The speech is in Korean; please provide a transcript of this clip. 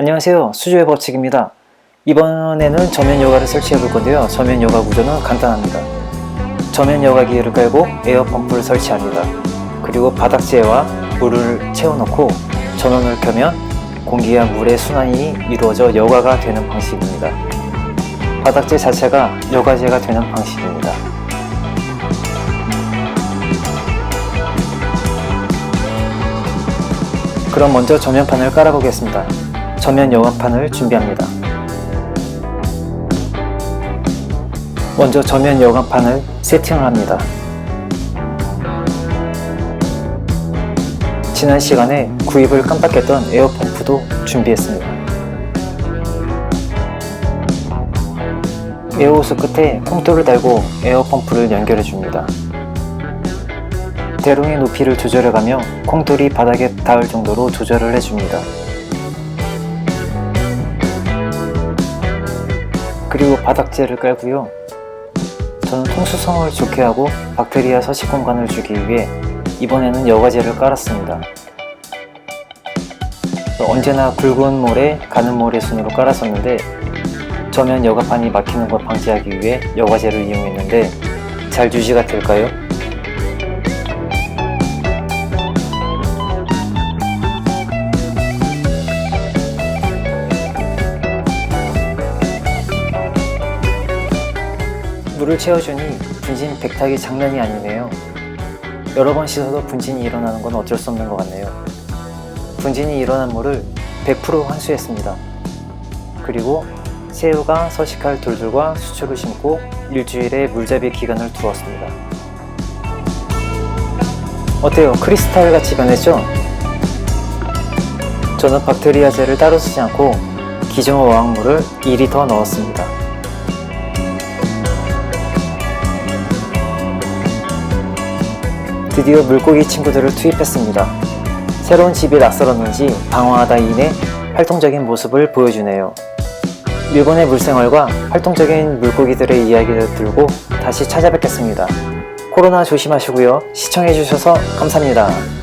안녕하세요. 수조의 법칙입니다. 이번에는 저면 여과를 설치해 볼 건데요. 저면 여과 구조는 간단합니다. 저면 여과기를 깔고 에어 펌프를 설치합니다. 그리고 바닥재와 물을 채워넣고 전원을 켜면 공기와 물의 순환이 이루어져 여과가 되는 방식입니다. 바닥재 자체가 여과재가 되는 방식입니다. 그럼 먼저 전면판을 깔아보겠습니다. 전면 여과판을 준비합니다. 먼저 전면 여과판을 세팅을 합니다. 지난 시간에 구입을 깜빡했던 에어펌프도 준비했습니다. 에어호스 끝에 콩돌을 달고 에어펌프를 연결해 줍니다. 대롱의 높이를 조절해가며 콩돌이 바닥에 닿을 정도로 조절을 해줍니다. 그리고 바닥재를 깔고요. 저는 통수성을 좋게 하고 박테리아 서식 공간을 주기 위해 이번에는 여과재를 깔았습니다. 언제나 굵은 모래, 가는 모래 순으로 깔았었는데 저면 여과판이 막히는 걸 방지하기 위해 여과재를 이용했는데 잘 유지가 될까요? 물을 채워주니 분진 백탁이 장난이 아니네요. 여러 번 씻어도 분진이 일어나는 건 어쩔 수 없는 것 같네요. 분진이 일어난 물을 100% 환수했습니다. 그리고 새우가 서식할 돌들과 수초를 심고 일주일의 물잡이 기간을 두었습니다. 어때요? 크리스탈 같이 변했죠? 저는 박테리아제를 따로 쓰지 않고 기존 어항물을 2리터 넣었습니다. 드디어 물고기 친구들을 투입했습니다. 새로운 집이 낯설었는지 방황하다 이내 활동적인 모습을 보여주네요. 일본의 물생활과 활동적인 물고기들의 이야기를 들고 다시 찾아뵙겠습니다. 코로나 조심하시고요. 시청해주셔서 감사합니다.